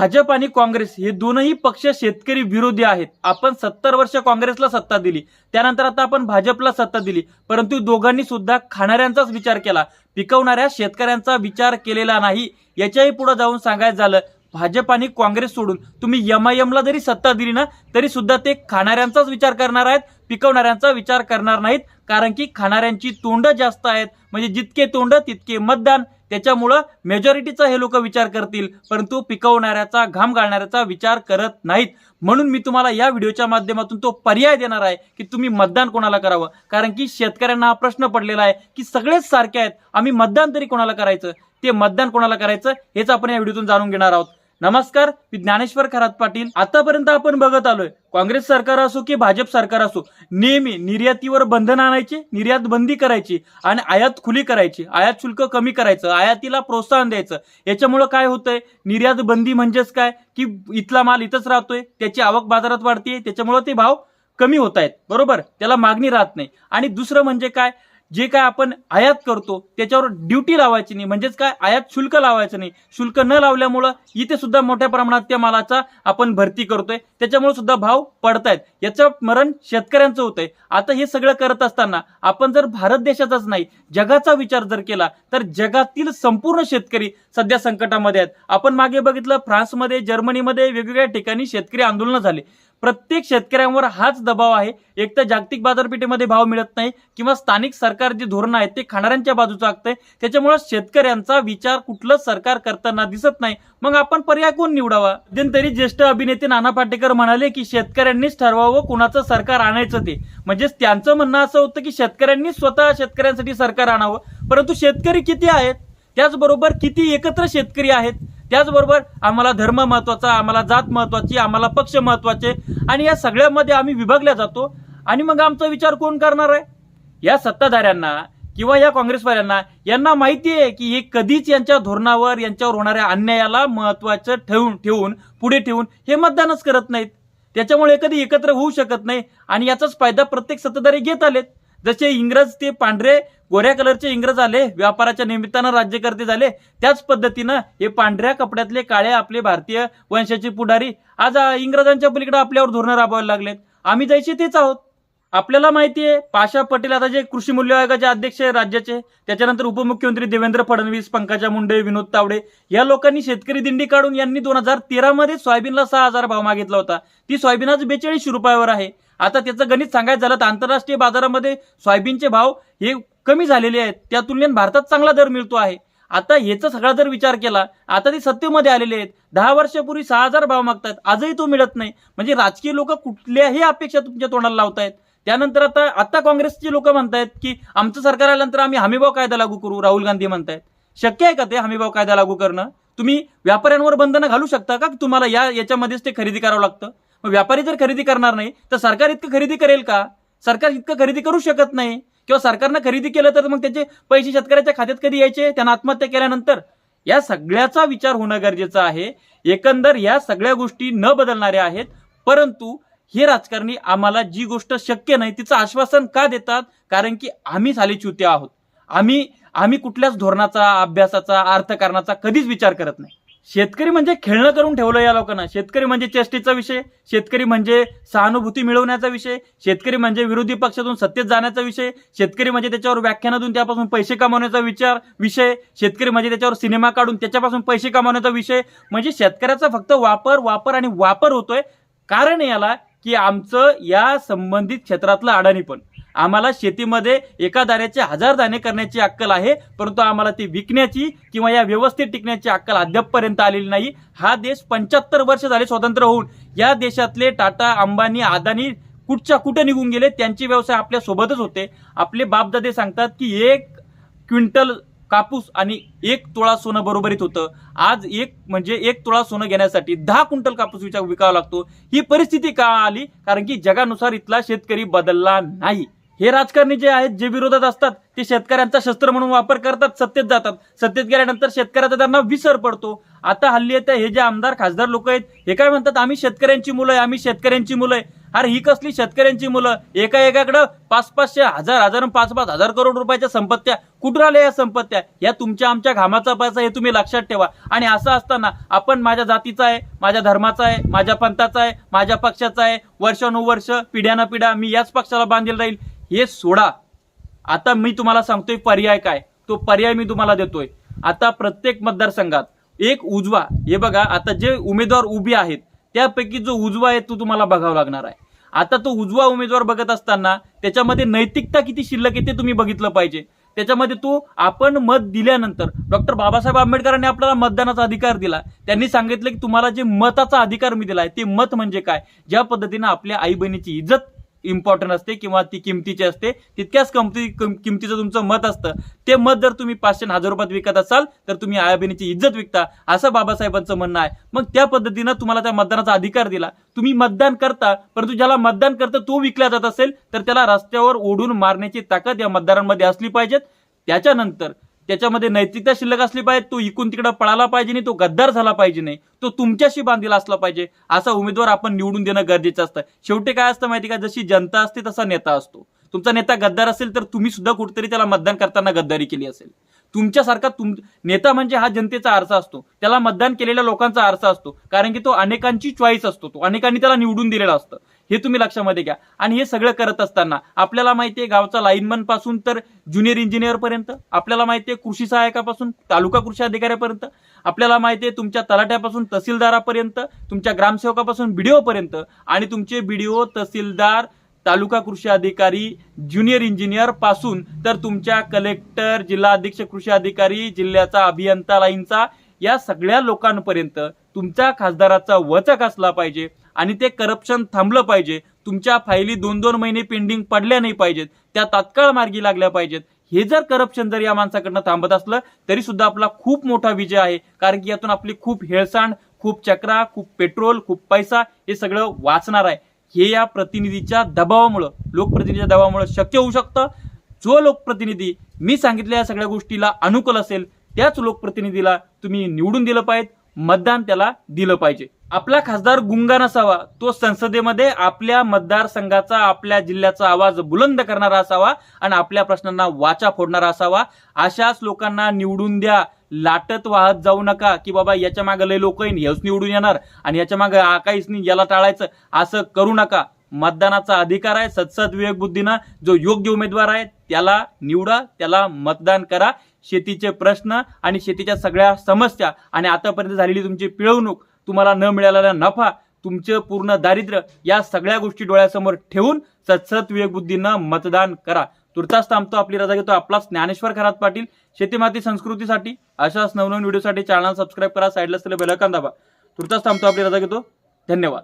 भाजप आणि काँग्रेस हे दोनही पक्ष शेतकरी विरोधी आहेत. आपण सत्तर वर्ष काँग्रेसला सत्ता दिली. त्यानंतर आता आपण भाजपला सत्ता दिली. परंतु दोघांनी सुद्धा खाणाऱ्यांचाच विचार केला. पिकवणाऱ्या शेतकऱ्यांचा विचार केलेला नाही. याच्याही पुढे जाऊन सांगायचं झालं भाजप आणि काँग्रेस सोडून तुम्ही एम आय एमला जरी सत्ता दिली ना तरी सुद्धा ते खाणाऱ्यांचाच विचार करणार आहेत पिकवणाऱ्यांचा विचार करणार नाहीत. कारण की खाणाऱ्यांची तोंड जास्त आहेत. म्हणजे जितके तोंड तितके मतदान त्याच्यामुळं मेजॉरिटीचा हे लोक विचार करतील परंतु पिकवणाऱ्याचा घाम घालणाऱ्याचा विचार करत नाहीत. म्हणून मी तुम्हाला या व्हिडिओच्या माध्यमातून तो पर्याय देणार आहे की तुम्ही मतदान कोणाला करावं. कारण की शेतकऱ्यांना हा प्रश्न पडलेला आहे की सगळेच सारखे आहेत आम्ही मतदान तरी कोणाला करायचं? ते मतदान कोणाला करायचं? हेच आपण या व्हिडिओतून जाणून घेणार आहोत. नमस्कार मी ज्ञानेश्वर खरात पाटील. आतापर्यंत आपण बघत आलोय काँग्रेस सरकार असो की भाजप सरकार असो नेहमी निर्यातीवर बंधन आणायची निर्यात बंदी करायची आणि आयात खुली करायची आयात शुल्क कमी करायचं आयातीला प्रोत्साहन द्यायचं. याच्यामुळं काय होतंय? निर्यात बंदी म्हणजेच काय? की इथला माल इथंच राहतोय त्याची आवक बाजारात वाढते त्याच्यामुळं ते भाव कमी होत आहेत बरोबर? त्याला मागणी राहत नाही. आणि दुसरं म्हणजे काय? जे काय आपण आयात करतो त्याच्यावर ड्युटी लावायची नाही. म्हणजेच काय? आयात शुल्क लावायचं नाही. शुल्क न लावल्यामुळं इथे सुद्धा मोठ्या प्रमाणात त्या मालाचा आपण भरती करतोय. त्याच्यामुळे सुद्धा भाव पडतायत. याचं मरण शेतकऱ्यांचं होतंय. आता हे सगळं करत असताना आपण जर भारत देशाचाच नाही जगाचा विचार जर केला तर जगातील संपूर्ण शेतकरी सध्या संकटामध्ये आहेत. आपण मागे बघितलं फ्रान्समध्ये जर्मनीमध्ये वेगवेगळ्या ठिकाणी शेतकरी आंदोलनं झाले. प्रत्येक शेतकऱ्यांवर हाच दबाव आहे. एक तर जागतिक बाजारपेठेमध्ये भाव मिळत नाही किंवा स्थानिक सरकार जे धोरण आहे ते खाणाऱ्यांच्या बाजूचं आखतंय. त्याच्यामुळे शेतकऱ्यांचा विचार कुठलंच सरकार करताना दिसत नाही. मग आपण पर्याय कोण निवडावा? मध्यंतरी ज्येष्ठ अभिनेते नाना पाटेकर म्हणाले की शेतकऱ्यांनीच ठरवावं कुणाचं सरकार आणायचं ते. म्हणजेच त्यांचं म्हणणं असं होतं की शेतकऱ्यांनी स्वतः शेतकऱ्यांसाठी सरकार आणावं. परंतु शेतकरी किती आहेत? त्याचबरोबर किती एकत्र शेतकरी आहेत? त्याचबरोबर आम्हाला धर्म महत्त्वाचा आम्हाला जात महत्वाची आम्हाला पक्ष महत्त्वाचे आणि या सगळ्यामध्ये आम्ही विभागल्या जातो. आणि मग आमचा विचार कोण करणार आहे? या सत्ताधाऱ्यांना किंवा या काँग्रेसवाल्यांना यांना माहिती आहे की हे कधीच यांच्या धोरणावर यांच्यावर होणाऱ्या अन्यायाला महत्वाचं ठेवून ठेवून पुढे ठेवून हे मतदानच करत नाहीत. त्याच्यामुळे कधी एकत्र होऊ शकत नाही आणि याचाच फायदा प्रत्येक सत्ताधारी घेत आलेत. जसे इंग्रज ते पांढरे गोऱ्या कलरचे इंग्रज आले व्यापाराच्या निमित्तानं राज्यकर्ते झाले त्याच पद्धतीनं हे पांढऱ्या कपड्यातले काळे आपले भारतीय वंशाचे पुढारी आज इंग्रजांच्या पलीकडे आपल्यावर धोरणं राबवायला लागलेत. आम्ही जायचे तेच आहोत. आपल्याला माहिती आहे पाशा पटेल आता जे कृषी मूल्य आयोगाचे अध्यक्ष आहे राज्याचे त्याच्यानंतर उपमुख्यमंत्री देवेंद्र फडणवीस पंकजा मुंडे विनोद तावडे या लोकांनी शेतकरी दिंडी काढून यांनी दोन हजार तेरामध्ये सोयाबीनला सहा हजार भाव मागितला होता. ती सोयाबीन आज बेचाळीसशे रुपयावर आहे. आता त्याचं गणित सांगायचं झालं तर आंतरराष्ट्रीय बाजारामध्ये सोयाबीनचे भाव हे कमी झालेले आहेत. त्या तुलनेत भारतात चांगला दर मिळतो आहे. आता याचा सगळा जर विचार केला आता ते सत्तेमध्ये आलेले आहेत. दहा वर्षापूर्वी सहा हजार भाव मागतात. आजही तो मिळत नाही. म्हणजे राजकीय लोक कुठल्याही अपेक्षा तुमच्या तोंडाला लावतायत. त्यानंतर आता आता काँग्रेसचे लोक म्हणतायत की आमचं सरकार आल्यानंतर आम्ही हमीभाव कायदा लागू करू राहुल गांधी म्हणतायत. शक्य आहे का ते हमीभाव कायदा लागू करणं? तुम्ही व्यापाऱ्यांवर बंधनं घालू शकता का? तुम्हाला या याच्यामध्येच ते खरेदी करावं लागतं? मग व्यापारी जर खरेदी करणार नाही तर सरकार इतकं खरेदी करेल का? सरकार इतकं खरेदी करू शकत नाही? किंवा सरकारनं खरेदी केलं तर मग त्याचे पैसे शेतकऱ्याच्या खात्यात कधी यायचे? त्यांना आत्महत्या केल्यानंतर? या सगळ्याचा विचार होणं गरजेचं आहे. एकंदर या सगळ्या गोष्टी न बदलणाऱ्या आहेत. परंतु हे राजकारणी आम्हाला जी गोष्ट शक्य नाही तिचं आश्वासन का देतात? कारण की आम्ही सालीच्युते आहोत. आम्ही आम्ही कुठल्याच धोरणाचा अभ्यासाचा अर्थकारणाचा कधीच विचार करत नाही. शेतकरी म्हणजे खेळणं करून ठेवलं या लोकांना. शेतकरी म्हणजे चेष्टीचा विषय शेतकरी म्हणजे सहानुभूती मिळवण्याचा विषय शेतकरी म्हणजे विरोधी पक्षातून सत्तेत जाण्याचा विषय शेतकरी म्हणजे त्याच्यावर व्याख्यानातून त्यापासून पैसे कमावण्याचा विचार विषय शेतकरी म्हणजे त्याच्यावर सिनेमा काढून त्याच्यापासून पैसे कमावण्याचा विषय. म्हणजे शेतकऱ्याचा फक्त वापर वापर आणि वापर होतोय. कारण याला की आमचं या संबंधित क्षेत्रातलं अडाणी पण. आम्हाला शेतीमध्ये एका दाण्याचे हजार दाणे करण्याची अक्कल आहे परंतु आम्हाला ती विकण्याची किंवा या व्यवस्थित टिकण्याची अक्कल अद्यापपर्यंत आलेली नाही. हा देश पंच्याहत्तर वर्ष झाले स्वतंत्र होऊन या देशातले टाटा अंबानी अदानी कुठच्या कुठे निघून गेले त्यांचे व्यवसाय आपल्या सोबतच होते. आपले बापदादे सांगतात की एक क्विंटल कापूस आणि एक तोळा सोनं बरोबरीत होतं. आज एक म्हणजे एक तोळा सोनं घेण्यासाठी दहा क्विंटल कापूस विचार विकावा लागतो. ही परिस्थिती का आली? कारण की जगानुसार इथला शेतकरी बदलला नाही. हे राजकारणी जे आहेत जे विरोधात असतात ते शेतकऱ्यांचा शस्त्र म्हणून वापर करतात सत्तेत जातात. सत्तेत गेल्यानंतर शेतकऱ्याचा त्यांना विसर पडतो. आता हल्ली येतं हे जे आमदार खासदार लोक आहेत हे काय म्हणतात? आम्ही शेतकऱ्यांची मुलं आहे आम्ही शेतकऱ्यांची मुलं आहे. अरे ही कसली शेतकऱ्यांची मुलं? एका एकाकडं पाच पाचशे हजार हजार पाच पाच हजार करोड रुपयाच्या संपत्त्या. कुठून आल्या या संपत्त्या? या तुमच्या आमच्या घामाचा पैसा हे तुम्ही लक्षात ठेवा. आणि असं असताना आपण माझ्या जातीचा आहे माझ्या धर्माचा आहे माझ्या पंथाचा आहे माझ्या पक्षाचा आहे वर्षानुवर्ष पिढ्यानं पिढ्या मी याच पक्षाला बांधील राहील. हे सोडा. आता मी तुम्हाला सांगतोय पर्याय काय? तो पर्याय मी तुम्हाला देतोय. आता प्रत्येक मतदारसंघात एक उजवा. हे बघा आता जे उमेदवार उभे आहेत त्यापैकी जो उजवा आहे तो तुम्हाला बघावा लागणार आहे. आता तो उजवा उमेदवार बघत असताना त्याच्यामध्ये नैतिकता किती शिल्लक आहे ते तुम्ही बघितलं पाहिजे. त्याच्यामध्ये तो आपण मत दिल्यानंतर डॉक्टर बाबासाहेब आंबेडकरांनी आपल्याला मतदानाचा अधिकार दिला. त्यांनी सांगितलं की तुम्हाला जे मताचा अधिकार मी दिला आहे ते मत म्हणजे काय? ज्या पद्धतीनं आपल्या आई बहिणीची इज्जत इम्पॉर्टंट असते किंवा ती किमतीची असते तितक्याच किमती किमतीचं तुमचं मत असतं. ते मत जर तुम्ही पाचशे हजार रुपयात विकत असाल तर तुम्ही आयाबिनीची इज्जत विकता असं बाबासाहेबांचं म्हणणं आहे. मग त्या पद्धतीनं तुम्हाला त्या मतदानाचा अधिकार दिला. तुम्ही मतदान करता परंतु ज्याला मतदान करता तो विकला जात असेल तर त्याला रस्त्यावर ओढून मारण्याची ताकद या मतदारांमध्ये असली पाहिजेत. त्याच्यानंतर त्याच्यामध्ये नैतिकता शिल्लक असली पाहिजे तो इकून तिकडं पळाला पाहिजे नाही तो गद्दार झाला पाहिजे नाही तो तुमच्याशी बांधील असला पाहिजे असा उमेदवार आपण निवडून देणं गरजेचं असतं. शेवटी काय असतं माहिती का? जशी जनता असते तसा नेता असतो. तुमचा नेता गद्दार असेल तर तुम्ही सुद्धा कुठेतरी त्याला मतदान करताना गद्दारी केली असेल. तुमच्यासारखा तुम नेता म्हणजे हा जनतेचा आरसा असतो. त्याला मतदान केलेल्या लोकांचा आरसा असतो. कारण की तो अनेकांची चॉईस असतो तो अनेकांनी त्याला निवडून दिलेला असतं. हे तुम्ही लक्षामध्ये घ्या. आणि हे सगळं करत असताना आपल्याला माहितीये गावचा लाईनमनपासून तर ज्युनियर इंजिनियर पर्यंत आपल्याला माहितीये कृषी सहायकापासून तालुका कृषी अधिकाऱ्यापर्यंत आपल्याला माहितीये तुमच्या तलाट्यापासून तहसीलदारापर्यंत तुमच्या ग्रामसेवकापासून बीडीओ पर्यंत आणि तुमचे बीडीओ तहसीलदार तालुका कृषी अधिकारी ज्युनियर इंजिनियरपासून तर तुमच्या कलेक्टर जिल्हा अधीक्षक कृषी अधिकारी जिल्ह्याचा अभियंता लाईनचा या सगळ्या लोकांपर्यंत तुमच्या खासदाराचा वचक असला पाहिजे. आणि ते करप्शन थांबलं पाहिजे. तुमच्या फायली दोन दोन महिने पेंडिंग पडल्या नाही पाहिजेत. त्या तात्काळ मार्गी लागल्या पाहिजेत. हे जर करप्शन जर या माणसाकडनं थांबत असलं तरी सुद्धा आपला खूप मोठा विजय आहे. कारण की यातून आपली खूप हेळसांड खूप चक्रा खूप पेट्रोल खूप पैसा हे सगळं वाचणार आहे. हे या प्रतिनिधीच्या दबावामुळं लोकप्रतिनिधीच्या दबावामुळे शक्य होऊ शकतं. जो लोकप्रतिनिधी मी सांगितलेल्या या सगळ्या गोष्टीला अनुकूल असेल त्याच लोकप्रतिनिधीला तुम्ही निवडून दिलं पाहिजे मतदान त्याला दिलं पाहिजे. आपला खासदार गुंगा नसावा तो संसदेमध्ये आपल्या मतदारसंघाचा आपल्या जिल्ह्याचा आवाज बुलंद करणारा असावा आणि आपल्या प्रश्नांना वाचा फोडणारा असावा. अशाच लोकांना निवडून द्या. लाटत वाहत जाऊ नका की बाबा याच्या मागे लय लोक येईन हेच निवडून येणार आणि याच्या मागे काहीच नाही याला टाळायचं असं करू नका. मतदानाचा अधिकार आहे सत्सद विवेक बुद्धीनं जो योग्य उमेदवार आहे त्याला निवडा त्याला मतदान करा. शेतीचे प्रश्न आणि शेतीच्या सगळ्या समस्या आणि आतापर्यंत झालेली तुमची पिळवणूक तुम्हाला न मिळालेला नफा तुमचं पूर्ण दारिद्र्य या सगळ्या गोष्टी डोळ्यासमोर ठेवून सत्सत विवेकबुद्धीनं मतदान करा. तुर्तास थांबतो आपली रजा घेतो. आपला ज्ञानेश्वर खरात पाटील शेतीमाती संस्कृतीसाठी अशाच नवनवीन व्हिडिओसाठी चॅनल सबस्क्राईब करा. साईडला असलेलं बेलकान दाबा. तुर्तास थांबतो आपली रजा घेतो. धन्यवाद.